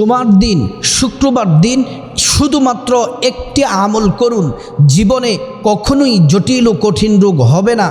জুমার দিন শুক্রবার দিন শুধুমাত্র একটি আমল করুন। জীবনে কখনোই জটিল ও কঠিন রোগ হবে না।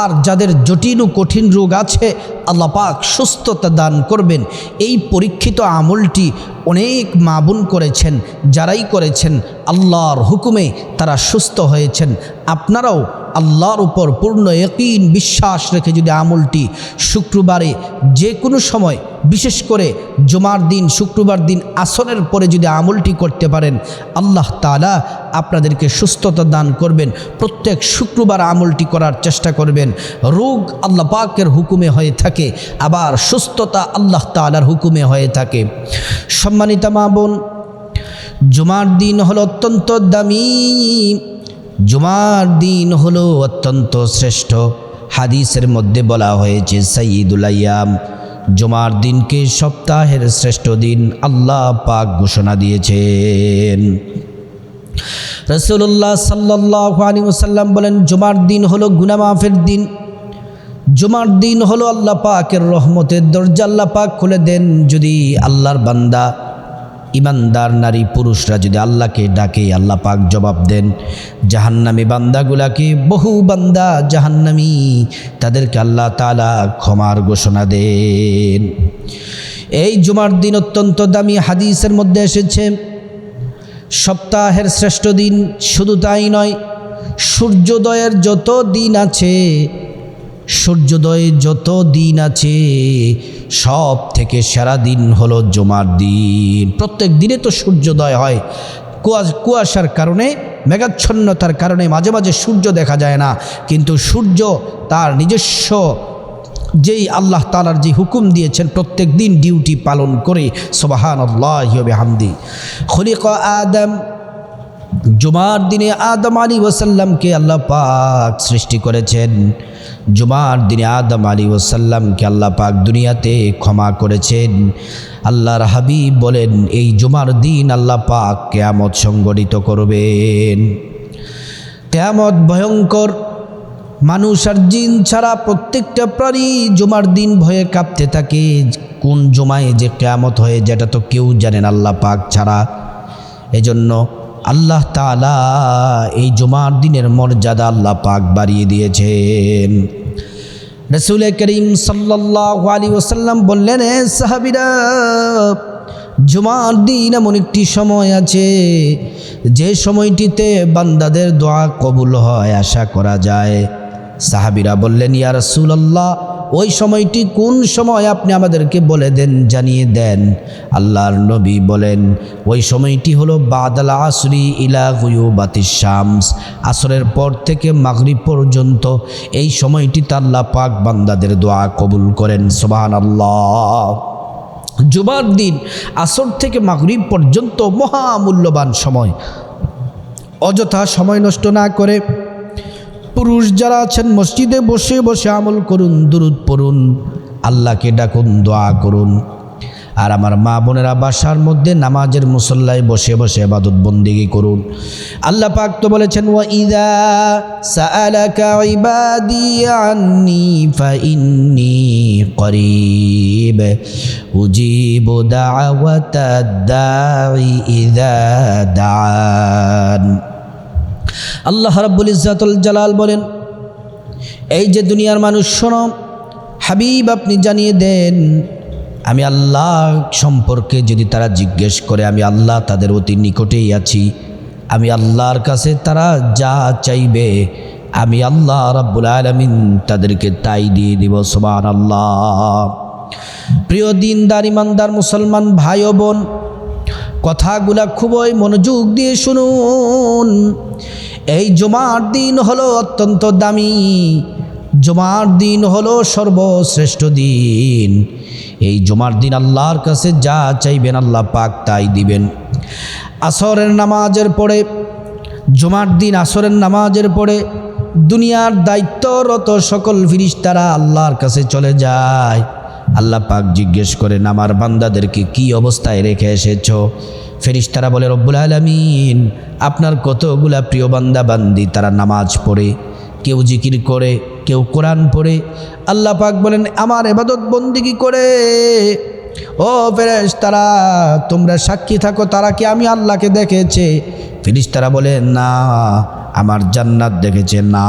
আর যাদের জটিল ও কঠিন রোগ আছে, আল্লাহ পাক সুস্থতা দান করবেন। এই পরীক্ষিত আমলটি অনেক মাবুন করেছেন, যারাই করেছেন, আল্লাহর হুকুমে তারা সুস্থ হয়েছেন। আপনারাও আল্লাহর উপর পূর্ণ একইন বিশ্বাস রেখে যদি আমলটি শুক্রবারে যে কোনো সময়, বিশেষ করে জুমার দিন, শুক্রবার দিন আসনের পরে যদি আমলটি করতে পারেন, আল্লাহ তালা আপনাদেরকে সুস্থতা দান করবেন। প্রত্যেক শুক্রবার আমলটি করার চেষ্টা করবেন। রোগ আল্লাহ পাকের হুকুমে হয়ে থাকে, আবার সুস্থতা আল্লাহ তালার হুকুমে হয়ে থাকে। সম্মানিতা মা বোন, জুমার দিন হলো অত্যন্ত দামি। জুমার দিন হলো অত্যন্ত শ্রেষ্ঠ। হাদিসের মধ্যে বলা হয়েছে সঈদুল আয়াম। জুমার দিনকে সপ্তাহের শ্রেষ্ঠ দিন আল্লাহ পাক ঘোষণা দিয়েছেন। রসুল্লাহ সাল্লাহ আলী ওসাল্লাম বলেন, জুমার দিন হলো গুনামাফের দিন। জুমার দিন হলো আল্লাহ পাকের রহমতের দরজা আল্লাহ পাক খুলে দেন যদি আল্লাহর বান্দা, ইমানদার নারী পুরুষরা যদি আল্লাহকে ডাকে, আল্লাহ পাক জবাব দেন। জাহান্নামী বান্দাগুলাকে, বহু বান্দা জাহান্নামি, তাদেরকে আল্লাহ তালা ক্ষমার ঘোষণা দেন। এই জুমার দিন অত্যন্ত দামি হাদিসের মধ্যে এসেছে সপ্তাহের শ্রেষ্ঠ দিন শুধু তাই নয়, সূর্যোদয়ের যত দিন আছে, সূর্যোদয়ে যত দিন আছে সব থেকে সেরা দিন হলো জমার দিন। প্রত্যেক দিনে তো সূর্যোদয় হয়। কুয়া কুয়াশার কারণে, মেঘাচ্ছন্নতার কারণে মাঝে মাঝে সূর্য দেখা যায় না। কিন্তু সূর্য তার নিজস্ব যেই আল্লাহ তালার যে হুকুম দিয়েছেন প্রত্যেক দিন ডিউটি পালন করে সোবাহান খলিক আদম, জুমার দিনে আদম আলী ওসাল্লামকে আল্লাহ পাক সৃষ্টি করেছেন। জুমার দিনে আদম আলী ওসাল্লামকে আল্লাহ পাক দুনিয়াতে ক্ষমা করেছেন। আল্লাহর হাবিব বলেন, এই জুমার দিন আল্লাহ পাক কেয়ামত সংগঠিত করবেন। কেয়ামত ভয়ঙ্কর মানুষ আর জিন ছাড়া প্রত্যেকটা প্রাণী জুমার দিন ভয়ে কাঁপতে থাকে। কোন জুমায় যে কেয়ামত হয়ে, যেটা তো কেউ জানেন আল্লাহ পাক ছাড়া। এজন্য আল্লাহ তালা এই জুমার দিনের মর্যাদা আল্লাহ পাক বাড়িয়ে দিয়েছেন। রসুল করিম সাল্লাহ আলী ওসাল্লাম বললেন সাহাবিরা, জুমার দিন এমন একটি সময় আছে, যে সময়টিতে বান্দাদের দোয়া কবুল হয়, আশা করা যায়। সাহাবিরা বললেন, ইয়া রসুল্লাহ ওই সময়টি কোন সময় আপনি আমাদেরকে বলে দেন, জানিয়ে দেন? আল্লাহর নবী বলেন, ওই সময়টি হলো বাদাল আসরি ইলা গুয়ুবাতি শামস, আসরের পর থেকে মাগরিব পর্যন্ত এই সময়টিতে আল্লাহ পাক বান্দাদের দোয়া কবুল করেন সোবান আল্লাহ জুমার দিন, আসর থেকে মাগরিব পর্যন্ত মহামূল্যবান সময়। অযথা সময় নষ্ট না করে পুরুষ যারা আছেন, মসজিদে বসে বসে আমল করুন, দুরুদ পড়ুন, আল্লাহকে ডাকুন, দোয়া করুন। আর আমার মা বোনেরা বাসার মধ্যে নামাজের মুসল্লায় বসে বসে এবাদত বন্দিগি করুন। আল্লাহ পাক তো বলেছেন, ওয়া ইদা সাআলাকা ইবাদি আন্নি ফাইন্নি করিব। উজিবু দাওয়াতাদ দাঈ ইদা দাআন। আল্লাহ রাব্বুল ইজ্জাতুল জালাল বলেন, এই যে দুনিয়ার মানুষ, শোনো, হাবিব আপনি জানিয়ে দেন, আমি আল্লাহ সম্পর্কে যদি তারা জিজ্ঞেস করে, আমি আল্লাহ তাদের অতি নিকটেই আছি, আমি আল্লাহর কাছে তারা যা চাইবে, আমি আল্লাহ রাব্বুল আলমিন তাদেরকে তাই দিয়ে দিব সোবান আল্লাহ প্রিয় দিনদার, ইমানদার, মুসলমান ভাই বোন কথাগুলা খুবই মনোযোগ দিয়ে শুনুন। এই জমার দিন হলো অত্যন্ত দামি। জমার দিন হলো সর্বশ্রেষ্ঠ দিন। এই জমার দিন আল্লাহর কাছে যা চাইবেন আল্লাহ পাক তাই দিবেন। আসরের নামাজের পরে, জমার দিন আসরের নামাজের পরে দুনিয়ার দায়িত্বরত সকল ফিরিস্তারা আল্লাহর কাছে চলে যায়। আল্লাহ পাক জিজ্ঞেস করেন, আমার বান্দাদেরকে কি অবস্থায় রেখে এসেছ? ফেরিস্তারা বলে, রব্বুল আলমিন, আপনার কতগুলা প্রিয় বান্দা বান্দি, তারা নামাজ পড়ে, কেউ জিকির করে, কেউ কোরআন পড়ে। আল্লাহ পাক বলেন, আমার এবাদত বন্দিগি করে? ও ফেরেশ তারা তোমরা সাক্ষী থাকো, তারা কি আমি আল্লাহকে দেখেছে? ফিরিস তারা বলে, না আমার জান্নাত দেখেছে না,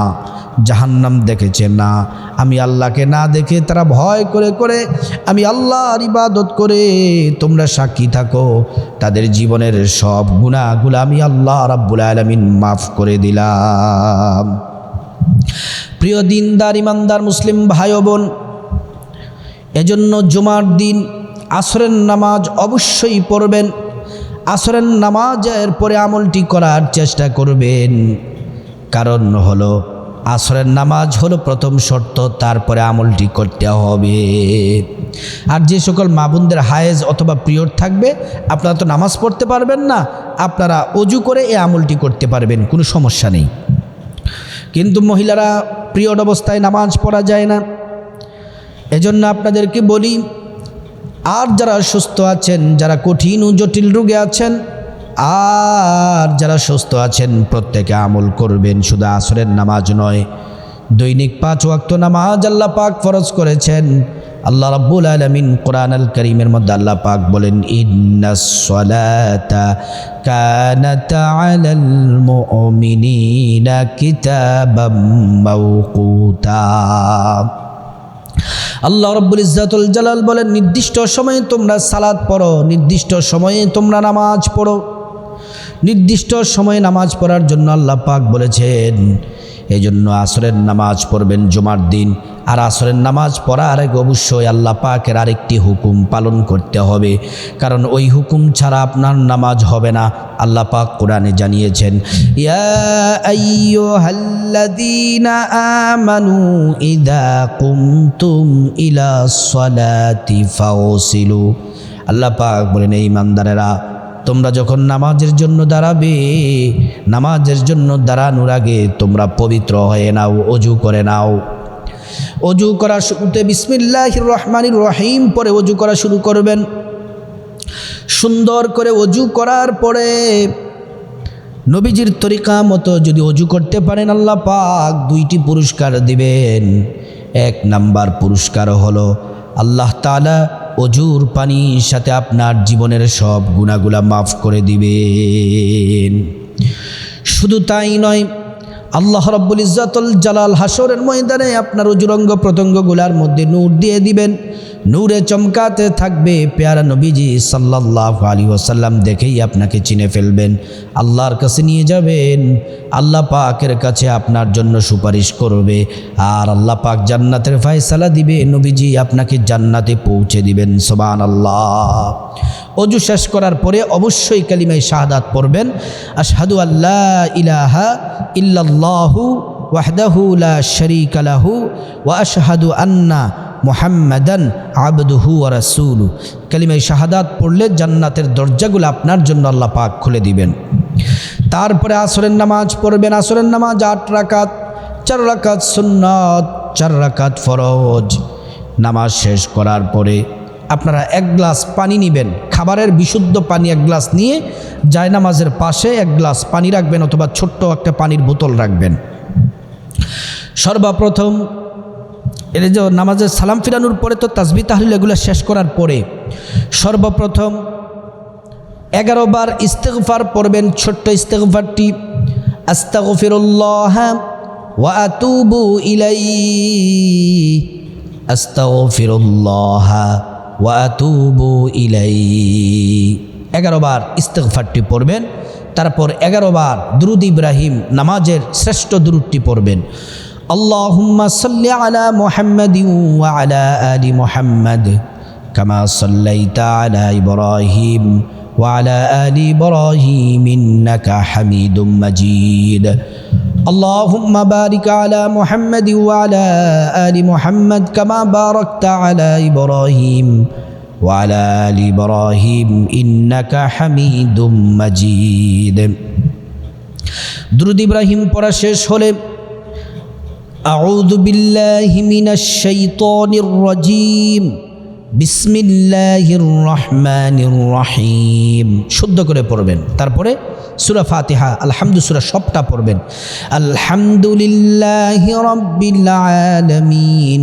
জাহান্নাম দেখেছে না। আমি আল্লাহকে না দেখে তারা ভয় করে করে আমি আল্লাহর ইবাদত করে তোমরা সাক্ষী থাকো। তাদের জীবনের সব গুণাগুলো আমি আল্লাহ রাব্বুল আলমিন মাফ করে দিলাম। প্রিয় দিনদার, ইমানদার, মুসলিম ভাই বোন, এজন্য জুমার দিন আসরের নামাজ অবশ্যই পড়বেন। আসরের নামাজের পরে আমলটি করার চেষ্টা করবেন। কারণ হলো, আসরের নামাজ হলো প্রথম শর্ত, তারপরে আমলটি করতে হবে। আর যে সকল মাবুনদের হায়েজ অথবা প্রিয়র থাকবে, আপনারা তো নামাজ পড়তে পারবেন না, আপনারা অজু করে এই আমলটি করতে পারবেন, কোনো সমস্যা নেই। কিন্তু মহিলারা প্রিয়ড অবস্থায় নামাজ পড়া যায় না। এজন্য আপনাদেরকে বলি, আর যারা সুস্থ আছেন, যারা কঠিন ও জটিল রোগে আছেন আর যারা সুস্থ আছেন, প্রত্যেকে আমল করবেন। শুধু আসরের নামাজ নয়, দৈনিক পাঁচ ওয়াক্ত নামাজ আল্লাহ পাক ফরজ করেছেন। আল্লাহ রাব্বুল আলামিন কোরআন আল করিমের মধ্যে আল্লাহ পাক বলেন ইন্নাস সালাতা কানাত আলাল মুমিনিনা কিতাবাম মাওকুতা। আল্লাহ রব্বুল ইজ্জাতুল জালাল বলেন, নির্দিষ্ট সময়ে তোমরা সালাদ পড়ো, নির্দিষ্ট সময়ে তোমরা নামাজ পড়ো। নির্দিষ্ট সময়ে নামাজ পড়ার জন্য আল্লাহ পাক বলেছেন এই জন্য আসরের নামাজ পড়বেন জুমার দিন, আর আসরের নামাজ পড়ার আগে অবশ্যই আল্লাহ পাকের আরেকটি হুকুম পালন করতে হবে। কারণ ওই হুকুম ছাড়া আপনার নামাজ হবে না। আল্লাহ পাক কোরআনে জানিয়েছেন আমানু ইযা কুমতুম ইলা ফাওসিলু। আল্লাহ পাক বলেন, এই ইমানদারেরা তোমরা যখন নামাজের জন্য দাঁড়াবে, নামাজের জন্য দাঁড়ানোর আগে তোমরা পবিত্র হয়ে নাও, অজু করে নাও। অজু করা শুরুতে বিসমিল্লাহ রহমানির রহিম পরে অজু করা শুরু করবেন। সুন্দর করে অজু করার পরে নবীজির তরিকা মতো যদি অজু করতে পারেন, আল্লাহ পাক দুইটি পুরস্কার দিবেন। এক নাম্বার পুরস্কার হলো আল্লাহ তালা অজুর পানির সাথে আপনার জীবনের সব গুণাগুলা মাফ করে দিবেন। শুধু তাই নয়, আল্লাহ রব্বুল ইজাতুল জালাল হাসরের ময়দানে আপনার অজুরঙ্গ প্রত্যঙ্গগুলার মধ্যে নূর দিয়ে দিবেন। নূরে চমকাতে থাকবে পেয়ারা নবীজি সাল্লাহ আলী ওসাল্লাম দেখেই আপনাকে চিনে ফেলবেন। আল্লাহর কাছে নিয়ে যাবেন। আল্লাহ পাকের কাছে আপনার জন্য সুপারিশ করবে। আর আল্লাহ পাক জান্নাতের ফায়সালা দিবে। নবীজি আপনাকে জান্নাতে পৌঁছে দিবেন। সোবান আল্লাহ অজু শেষ করার পরে অবশ্যই কালিমায় শাহাদাত পড়বেন। আশহাদু আল্লাহ ইলাহা ইল্লাল্লাহু ওয়াহদাহু লা শরীকা লাহু ওয়া আশহাদু আন্না মোহাম্মদান আবদুহু রাসূলু। কালিমায় শাহাদাত পড়লে জান্নাতের দরজাগুলো আপনার জন্য আল্লাহ পাক খুলে দিবেন। তারপরে আসরের নামাজ পড়বেন, আসরের নামাজ আট রাকাত, চার রাকাত সুন্নত, চার রাকাত ফরজ। নামাজ শেষ করার পরে আপনারা এক গ্লাস পানি নেবেন, খাবারের বিশুদ্ধ পানি এক গ্লাস নিয়ে জায়নামাজের পাশে এক গ্লাস পানি রাখবেন অথবা ছোট্ট একটা পানির বোতল রাখবেন। সর্বপ্রথম এর যে নামাজের সালাম ফিরানোর পরে তো তাসবি তাহলিল এগুলো শেষ করার পরে সর্বপ্রথম এগারো বার ইস্তেগফার পড়বেন, ছোট্ট ইস্তেগফারটি, আস্তাগফিরুল্লাহ ওয়া আতুবু ইলাই আস্তাগফিরুল্লাহ ওয়া আতুবু ইলাই এগারো বার ইস্তেগফারটি পড়বেন, তারপর এগারো বার দুরুদ ইব্রাহিম নামাজের শ্রেষ্ঠ দুরুদটি পড়বেন। اللهم صل على محمد وعلى آل محمد كما صليت على إبراهيم وعلى آل إبراهيم إنك حميد مجيد اللهم بارك على محمد وعلى آل محمد كما باركت على إبراهيم وعلى آل إبراهيم إنك حميد مجيد درود إبراهيم পড়া শেষ হলে أعوذ بالله من الشيطان الرجيم بسم الله الرحمن الرحيم শুদ্ধ করে পড়বেন তারপরে সূরা ফাতিহা আলহামদু সূরা সবটা পড়বেন আলহামদুলিল্লাহি রাব্বিল আলামিন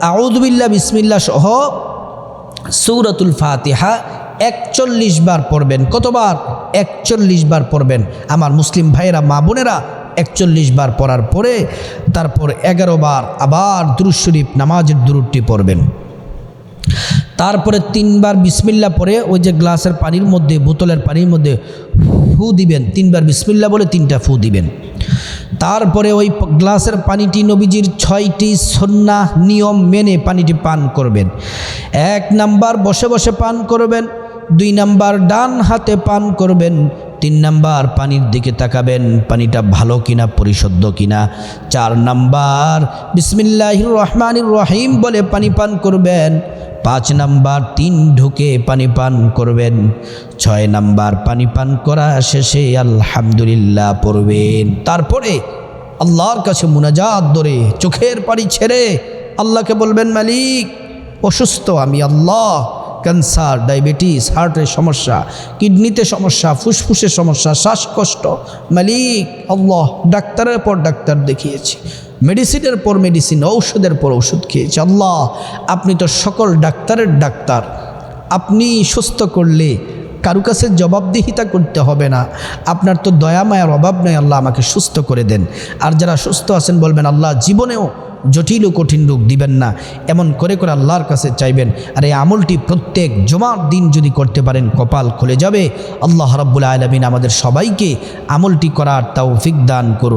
আউদুবিল্লা বিসমিল্লা সহ সৌরাতুল ফাতিহা একচল্লিশ বার পড়বেন। কতবার? একচল্লিশ বার পড়বেন। আমার মুসলিম ভাইয়েরা, মা বোনেরা, একচল্লিশ বার পড়ার পরে তারপর এগারো বার আবার দুরুশরীফ নামাজের দুরুটি পড়বেন। তারপরে তিনবার বিসমিল্লা পরে ওই যে গ্লাসের পানির মধ্যে, বোতলের পানির মধ্যে ফু দিবেন। তিনবার বিসমিল্লা বলে তিনটা ফু দিবেন। তারপরে ওই গ্লাসের পানিটি নবীজির ছয়টি সন্না নিয়ম মেনে পানিটি পান করবেন। এক নাম্বার বসে বসে পান করবেন। দুই নাম্বার ডান হাতে পান করবেন, তিন নাম্বার পানির দিকে তাকাবেন, পানিটা ভালো কিনা, পরিশুদ্ধ কিনা। চার নাম্বার বিসমিল্লাহ রহমানির রহিম বলে পানি পান করবেন, পাঁচ নাম্বার তিন ঢুকে পানি পান করবেন, ছয় নাম্বার পানি পান করা শেষে আলহামদুলিল্লাহ পড়বেন। তারপরে আল্লাহর কাছে মুনাজাত ধরে চোখের পানি ছেড়ে আল্লাহকে বলবেন, মালিক, অসুস্থ আমি আল্লাহ ক্যান্সার, ডায়াবেটিস, হার্টের সমস্যা, কিডনিতে সমস্যা, ফুসফুসের সমস্যা, শ্বাসকষ্ট, মালিক, আল্লাহ ডাক্তারের পর ডাক্তার দেখিয়েছি। মেডিসিনের পর মেডিসিন, ঔষধের পর ওষুধ খেয়েছি। আল্লাহ, আপনি তো সকল ডাক্তারের ডাক্তার। আপনি সুস্থ করলে কারু কাছে জবাবদিহিতা করতে হবে না। আপনার তো দয়া, মায়ার অভাব নয়। আল্লাহ আমাকে সুস্থ করে দেন। আর যারা সুস্থ আছেন বলবেন, আল্লাহ জীবনেও জটিল ও কঠিন রোগ দিবেন না। এমন করে করে আল্লাহর কাছে চাইবেন, আর এই আমলটি প্রত্যেক জমার দিন যদি করতে পারেন, কপাল খুলে যাবে। আল্লাহ রাব্বুল আলমিন আমাদের সবাইকে আমলটি করার তৌফিক দান করুন।